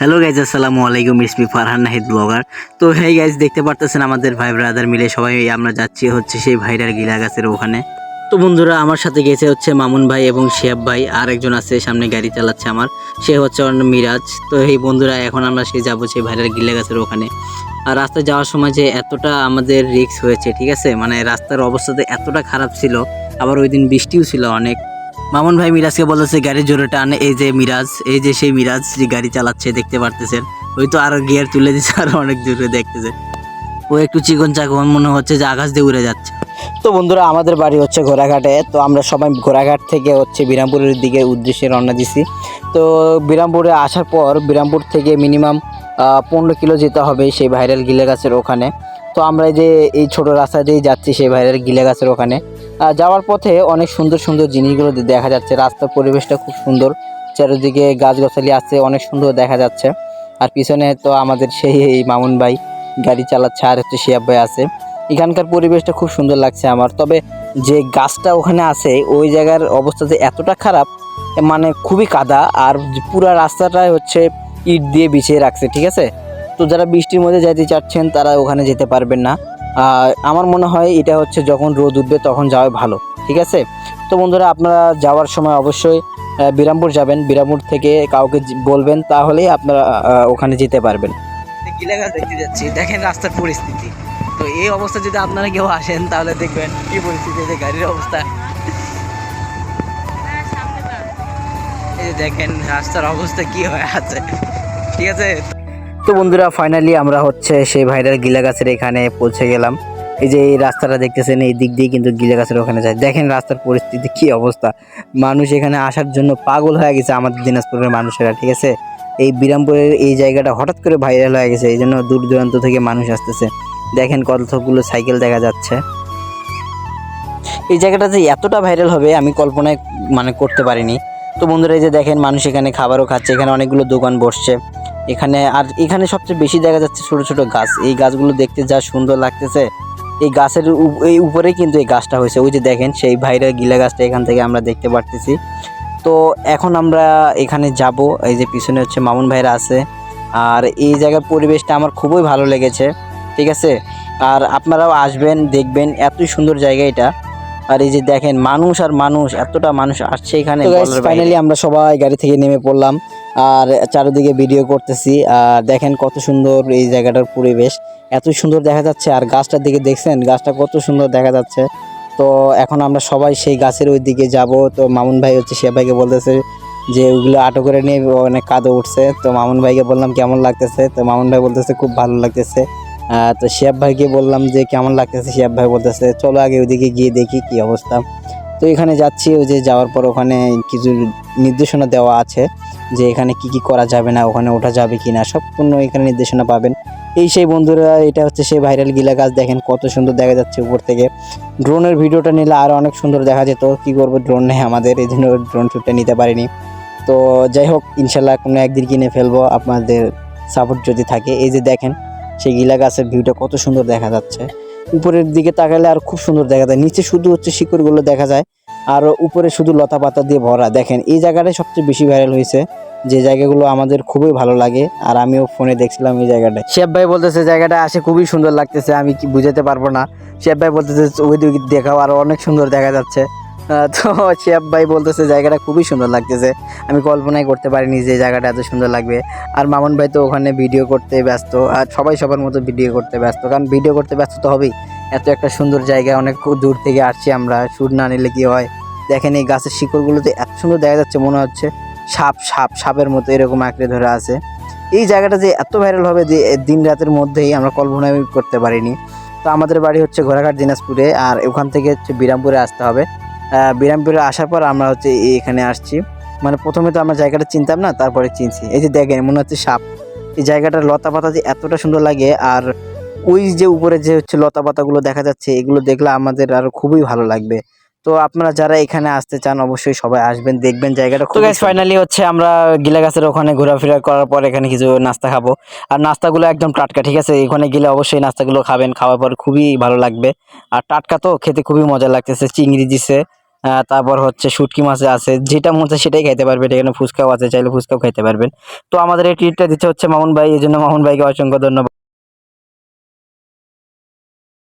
Hello guys আসসালামু আলাইকুম ইসমি Farhan Nahid blogger তো হেই গাইজ দেখতে পারতেছেন আমাদের ভাই ব্রাদার মিলে সবাই, আমরা যাচ্ছি হচ্ছে সেই ভাইরার গিলা গাছের ওখানে। তো বন্ধুরা, আমার সাথে গেছে হচ্ছে মামুন ভাই এবং শিয়াব ভাই আর একজন আছে সামনে গাড়ি চালাচ্ছে আমার। সে হচ্ছে মিরাজ। তো এই বন্ধুরা, এখন আমরা সে যাব সেই ভাইরার গিলা গাছের ওখানে। আর রাস্তায় যাওয়ার সময় যে এতটা আমাদের রিস্ক হয়েছে, ঠিক আছে? মানে রাস্তার অবস্থাতে এতটা খারাপ ছিল, আবার ওই দিন বৃষ্টিও ছিল অনেক। মামুন ভাই মিরাজকে বলেছে গাড়ি জোরে টান, এই যে মিরাজ, এই যে সেই মিরাজ, যে গাড়ি চালাচ্ছে, দেখতে পারতেছেন? ওই তো আরও গিয়ার তুলে দিচ্ছে আরও অনেক দূরে দেখতেছে। ও একটু চিকন চাকন মনে হচ্ছে যে আকাশ দিয়ে উড়ে যাচ্ছে। তো বন্ধুরা, আমাদের বাড়ি হচ্ছে ঘোড়াঘাটে, তো আমরা সবাই ঘোড়াঘাট থেকে হচ্ছে বিরামপুরের দিকে উদ্দেশ্যে রওনা দিছি। তো বিরামপুরে আসার পর বিরামপুর থেকে মিনিমাম পনেরো কিলো যেতে হবে সেই ভাইরাল গিলে গাছের ওখানে। তো আমরা যে এই ছোট রাস্তা দিয়েই যাচ্ছি সেই ভাইরাল গিলে গাছের ওখানে। যাওয়ার পথে অনেক সুন্দর সুন্দর জিনিসগুলো দেখা যাচ্ছে। রাস্তার পরিবেশটা খুব সুন্দর। চারিদিকে গাছগাছালি আছে, অনেক সুন্দর দেখা যাচ্ছে। আর পিছনে তো আমাদের সেই এই মামুন ভাই গাড়ি চালাচ্ছে, আর হচ্ছে শিয়াব ভাই আছে। এখানকার পরিবেশটা খুব সুন্দর লাগছে আমার। তবে যে গাছটা ওখানে আছে, ওই জায়গার অবস্থা যে এতটা খারাপ মানে খুবই কাদা। আর পুরা রাস্তাটাই হচ্ছে ইট দিয়ে বিছিয়ে রাখছে, ঠিক আছে? তো যারা বৃষ্টির মধ্যে যাইতে চাচ্ছেন, তারা ওখানে যেতে পারবেন না। আমার মনে হয় এটা হচ্ছে যখন রোদ উঠবে তখন যাওয়া ভালো, ঠিক আছে? তো বন্ধুরা, আপনারা যাওয়ার সময় অবশ্যই বিরামপুর যাবেন। বিরামপুর থেকে কাউকে বলবেন, তাহলেই আপনারা ওখানে যেতে পারবেন। যাচ্ছি। দেখেন রাস্তার পরিস্থিতি। তো এই অবস্থা যদি আপনারা কেউ আসেন, তাহলে দেখবেন কি পরিস্থিতি গাড়ির অবস্থা। এই দেখেন রাস্তার অবস্থা কি হয়ে আছে, ঠিক আছে? তো বন্ধুরা ফাইনালি আমরা হচ্ছে সেই ভাইরাল গিলা গাছের এখানে পৌঁছে গেলাম। এই যে এই রাস্তাটা দেখতেছেন, এই দিক দিয়ে কিন্তু গিলা গাছের ওখানে যায়। দেখেন রাস্তার পরিস্থিতি, কি অবস্থা। মানুষ এখানে আসার জন্য পাগল হয়ে গেছে আমাদের দিনাজপুরের মানুষেরা, ঠিক আছে? এই বিরামপুরের এই জায়গাটা হঠাৎ করে ভাইরাল হয়ে গেছে, এই জন্য দূর দূরান্ত থেকে মানুষ আসতেছে। দেখেন কতগুলো সাইকেল দেখা যাচ্ছে। এই জায়গাটা যে এতটা ভাইরাল হবে, আমি কল্পনায় মানে করতে পারিনি। তো বন্ধুরা, এই যে দেখেন মানুষ এখানে খাবারও খাচ্ছে, এখানে অনেকগুলো দোকান বসছে। এখানে আর এখানে সবচেয়ে বেশি দেখা যাচ্ছে ছোট ছোট গাছ। এই গাছগুলো দেখতে যা সুন্দর লাগতেছে। এই গাছের এই উপরেই কিন্তু এই গাছটা হয়েছে। ওই যে দেখেন, সেই ভাইরাল গিলা গাছটা এখান থেকে আমরা দেখতে পারতেছি। তো এখন আমরা এখানে যাব। এই যে পিছনে হচ্ছে মামুন ভাইরা আছে। আর এই জায়গার পরিবেশটা আমার খুবই ভালো লেগেছে। ঠিক আছে? আর আপনারাও আসবেন, দেখবেন। এতই সুন্দর জায়গা এটা। আর এই যে দেখেন মানুষ আর মানুষ এতটা মানুষ আসছে এখানে ফাইনালি আমরা সবাই গাড়ি থেকে নেমে পড়লাম আর চারিদিকে ভিডিও করতেছি আর দেখেন কত সুন্দর এই জায়গাটার পরিবেশ। এত সুন্দর দেখা যাচ্ছে আর গাছটার দিকে দেখছেন গাছটা কত সুন্দর দেখা যাচ্ছে। তো এখন আমরা সবাই সেই গাছের ওই দিকে যাব। তো মামুন ভাই হচ্ছে সে ভাইকে বলতেছে যে ওগুলো আটো করে নিয়ে অনেক কাদো উঠছে। তো মামুন ভাইকে বললাম কেমন লাগতেছে? তো মামুন ভাই বলতেছে খুব ভালো লাগতেছে। তো শিয়াব ভাইকে বললাম যে, কেমন লাগতেছে? শিয়াব ভাই বলতেছে, চলো আগে ওইদিকে গিয়ে দেখি কি অবস্থা। তো এখানে যাচ্ছি, ওই যে যাওয়ার পর ওখানে কিছু নির্দেশনা দেওয়া আছে যে, এখানে কি কি করা যাবে না, ওখানে ওঠা যাবে কি না সম্পূর্ণ এখানে নির্দেশনা পাবেন। এই সেই বন্ধুরা, এটা হচ্ছে সেই ভাইরাল গিলা গাছ, দেখেন কত সুন্দর দেখা যাচ্ছে উপর থেকে। ড্রোনের ভিডিওটা নিলে আরও অনেক সুন্দর দেখা যেত, কি করব ড্রোন নেই আমাদের এই জন্য ড্রোন শ্যুটটা নিতে পারিনি। তো যাই হোক, ইনশাল্লাহ কোনো একদিন কিনে ফেলব, আপনাদের সাপোর্ট যদি থাকে। এই যে দেখেন সেই গিলা গাছের ভিউটা কত সুন্দর দেখা যাচ্ছে। উপরের দিকে তাকালে আর খুব সুন্দর দেখা যায়। নিচে শুধু হচ্ছে শিকড়গুলো দেখা যায়। আর উপরে শুধু লতা পাতা দিয়ে ভরা। দেখেন, এই জায়গাটাই সবচেয়ে বেশি ভাইরাল হয়েছে। যে জায়গাগুলো আমাদের খুবই ভালো লাগে। আর আমিও ফোনে দেখছিলাম এই জায়গাটা শেফ ভাই বলতেছে, জায়গাটা আসে খুবই সুন্দর লাগতেছে। আমি কি বুঝাতে পারব না। শেফ ভাই বলতেছে, ওই দিকে দেখাও আর অনেক সুন্দর দেখা যাচ্ছে। তো শেফ ভাই বলতেছে, জায়গাটা খুবই সুন্দর লাগতেছে। আমি কল্পনাই করতে পারিনি যে জায়গাটা এত সুন্দর লাগবে। আর মামুন ভাই তো ওখানে ভিডিও করতে ব্যস্ত, আর সবাই সবার মতো ভিডিও করতে ব্যস্ত, কারণ ভিডিও করতে ব্যস্ত তো হবেই। এত একটা সুন্দর জায়গা, অনেক দূর থেকে আসছি আমরা, সুর না নিলে কি হয়? দেখেন এই গাছের শিকড়গুলোতে এত সুন্দর দেখা যাচ্ছে, মনে হচ্ছে সাপ সাপ, সাপের মতো এরকম আঁকড়ে ধরে আছে। এই জায়গাটা যে এত ভাইরাল হবে যে দিন রাতের মধ্যেই আমরা কল্পনা করতে পারিনি। তো আমাদের বাড়ি হচ্ছে ঘোড়াঘাট দিনাজপুরে, আর ওখান থেকে হচ্ছে বিরামপুরে আসতে হবে। বিরামপুরে আসার পর আমরা হচ্ছে এখানে আসছি। মানে প্রথমে তো আমরা জায়গাটা চিনতাম না তারপরে চিনছি। এই যে দেখেন মনে হচ্ছে সাপ। এই জায়গাটার লতা পাতা যে এতটা সুন্দর লাগে আর ওই যে উপরে যে হচ্ছে লতা পাতাগুলো দেখা যাচ্ছে এগুলো দেখলে আমাদের আরও খুবই ভালো লাগবে। তো আপনারা যারা এখানে আসতে চান অবশ্যই সবাই আসবেন দেখবেন জায়গাটা খুব ফাইনালি হচ্ছে আমরা গিলা গাছের ওখানে ঘোরাফেরা করার পর এখানে কিছু নাস্তা খাব। আর নাস্তাগুলো একদম টাটকা ঠিক আছে? এখানে গেলে অবশ্যই নাস্তাগুলো খাবেন খাওয়ার পর খুবই ভালো লাগবে। আর টাটকা তো খেতে খুবই মজা লাগতেছে চিংড়ি দিছে তারপর হচ্ছে শুটকি মাছ আছে, যেটা মন চায় সেটাই খাইতে পারবেন। এখানে ফুচকাও আছে, চাইলে ফুচকাও খাইতে পারবেন। তো আমাদের এই ট্রিটটা দিচ্ছে হচ্ছে মামুন ভাই এই জন্য মামুন ভাইকে অসংখ্য ধন্যবাদ।